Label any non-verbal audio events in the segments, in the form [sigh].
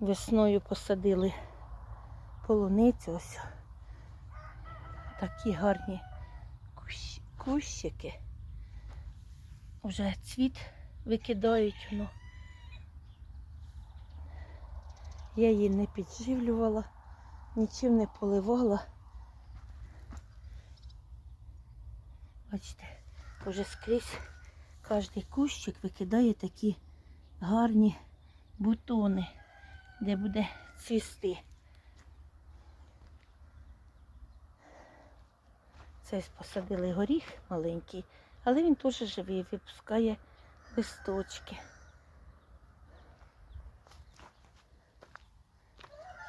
Весною посадили полуницю ось. Такі гарні кущ- кущики. Уже цвіт викидають. Ну. Я її не підживлювала, нічим не поливала. Бачите, вже скрізь кожний кущик викидає такі гарні бутони, де буде цвісти. Це посадили горіх маленький, але він теж живий, випускає листочки.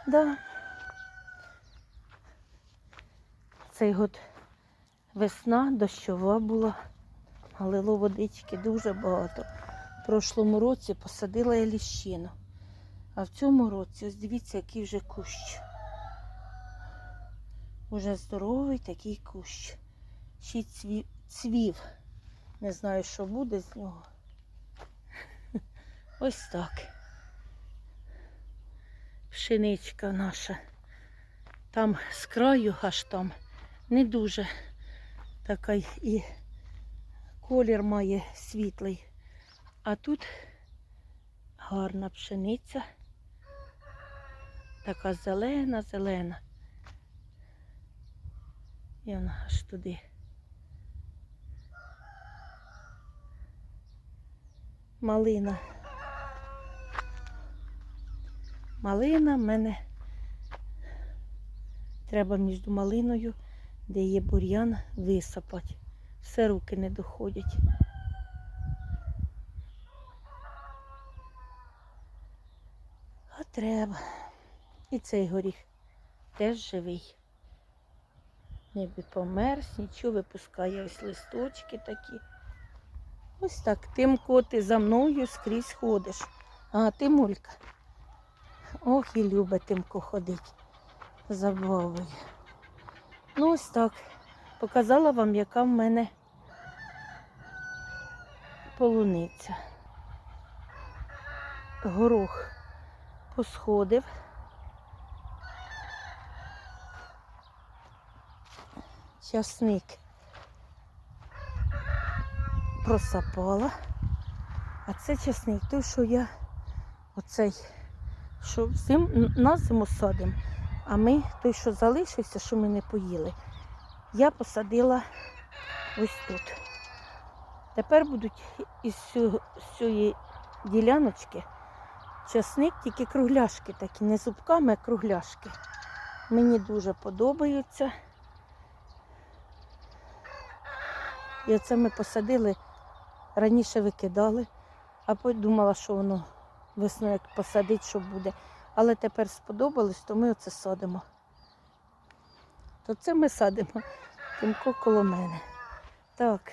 Да. Цей год весна дощова була, налило водички дуже багато. В прошлому році посадила я ліщину. А в цьому році, ось дивіться, який вже кущ. Уже здоровий такий кущ. Ще цвів. Не знаю, що буде з нього. [laughs] Ось так. Пшеничка наша. Там з краю аж там не дуже така і колір має світлий. А тут гарна пшениця. Така зелена, зелена. І вона аж туди. Малина. Малина в мене треба між малиною, де є бур'ян, висапати. Все руки не доходять. А треба. І цей горіх теж живий. Ніби померз, нічого випускає ось листочки такі. Ось так. Тимко, ти за мною скрізь ходиш. А, Тимулька. Ох, і любить Тимко ходить. Забавою. Ну, ось так. Показала вам, яка в мене полуниця. Горох посходив. Часник просапала. А це часник, той, що я оцей, що зим, на зиму садимо, а ми той, що залишився, що ми не поїли, я посадила ось тут. Тепер будуть із цієї діляночки часник, тільки кругляшки такі, не зубками, а кругляшки. Мені дуже подобаються. І оце ми посадили, раніше викидали, а потім думала, що воно весною як посадить, що буде. Але тепер сподобалось, то ми оце садимо. То це ми садимо тимко коло мене. Так,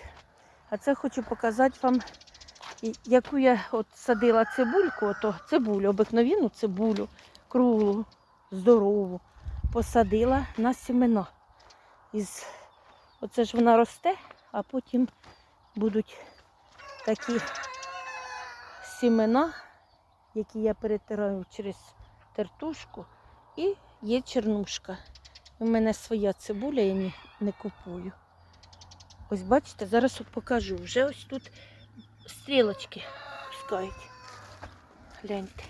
а це хочу показати вам, яку я от садила цибульку, ото цибулю, обикновенну цибулю, круглу, здорову, посадила на сімена. Із... Оце ж вона росте, а потім будуть такі сімена, які я перетираю через тертушку, і є чернушка. У мене своя цибуля, я не, не купую. Ось бачите, зараз покажу. Вже ось тут стрілочки пускають. Гляньте.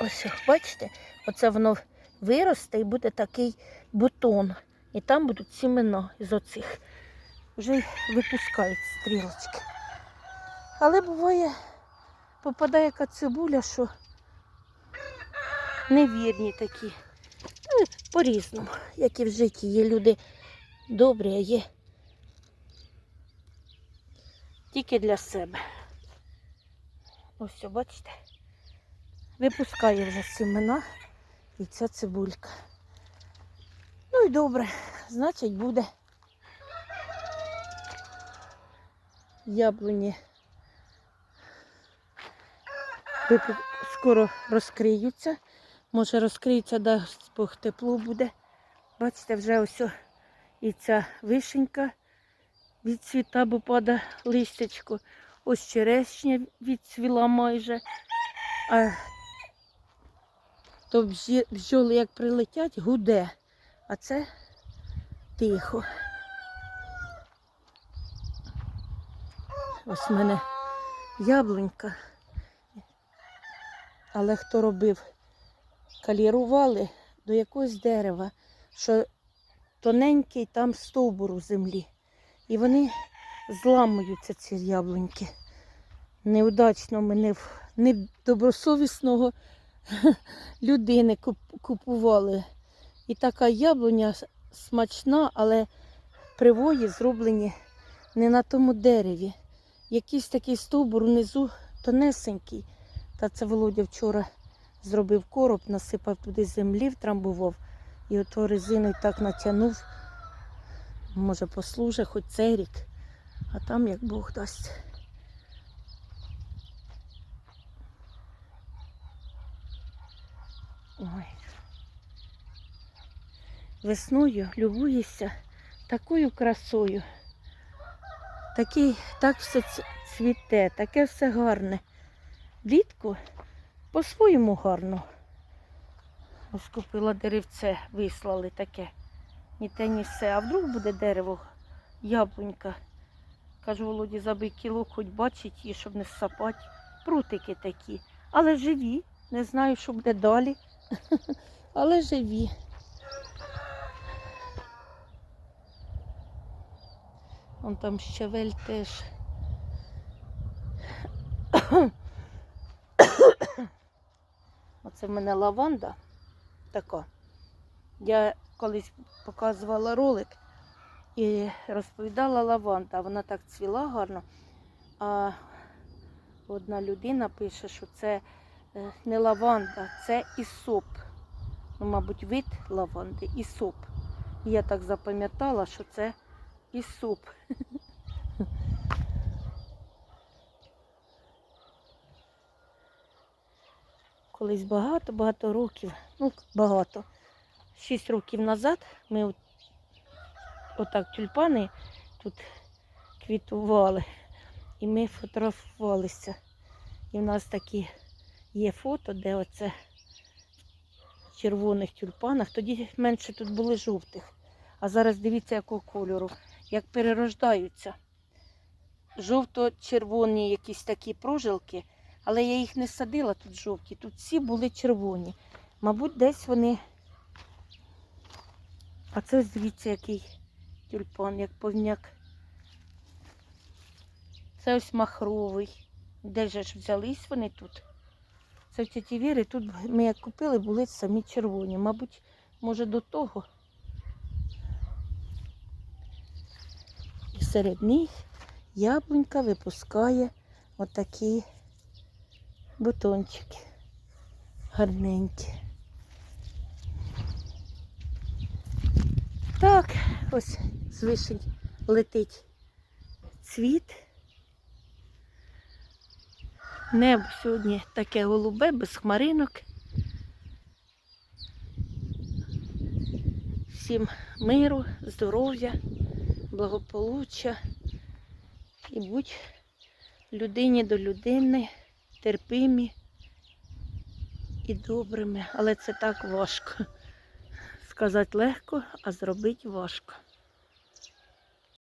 Ось, бачите, оце воно виросте і буде такий бутон. І там будуть сімена з оцих. Вже випускають стрілочки. Але буває, попадає яка цибуля, що невірні такі. Ну, По-різному, як і в житті. Є люди добрі, а є тільки для себе. Ось, бачите? Випускає вже сімена і ця цибулька. Ну і добре, значить буде яблуні. Скоро розкриються. Може розкриються, дасть Бог тепло буде. Бачите, вже ось і ця вишенька відцвіта, бо падає листячко. Ось черешня відцвіла майже. А то бджоли як прилетять, гуде, а це тихо. Ось в мене яблунька. Але хто робив, калірували до якогось дерева, що тоненький там стовбур у землі. І вони зламуються, ці яблуньки. Неудачно мене недобросовісного [laughs] людини купували. І така яблуня смачна, але привої зроблені не на тому дереві. Якийсь такий стовбур внизу тонесенький. Та це Володя вчора зробив короб, насипав туди землі, втрамбував. І ото резиною так натягнув. Може, послужить хоч цей рік, а там як Бог дасть. Весною любуєшся такою красою. Такий, так все цвіте, таке все гарне. Влітку по-своєму гарно. Ось купила деревце, вислали таке. Ні те, ні все. А вдруг буде дерево, яблунька. Кажу, Володі, забий кілок, хоч бачить її, щоб не всапати. Прутики такі. Але живі. Не знаю, що буде далі. [laughs] Але живі. Вон там щавель теж. Оце в мене лаванда така. Я колись показувала ролик і розповідала лаванда. Вона так цвіла гарно. А одна людина пише, що це е, не лаванда, це ісоп. Ну, мабуть, вид лаванди, ісоп. І я так запам'ятала, що це ісоп. Колись багато-багато років, ну багато, шість років назад ми от- отак тюльпани тут квітували. І ми фотографувалися. І в нас такі є фото, де оце в червоних тюльпанах. Тоді менше тут були жовтих. А зараз дивіться, якого кольору, як перерождаються. Жовто-червоні якісь такі прожилки, але я їх не садила тут жовті. Тут всі були червоні. Мабуть, десь вони. А це ось дивіться, який тюльпан, як повняк. Це ось махровий. Де ж взялись вони тут? Це в тіті Віри. Тут ми як купили, були самі червоні. Мабуть, може до того. Серед них яблунька випускає отакі бутончики. Гарненькі. Так, ось з вишень летить цвіт. Небо сьогодні таке голубе, без хмаринок. Всім миру, здоров'я, благополуччя і будь людині до людини терпимі і добрими. Але це так важко. Сказати легко, а зробити важко.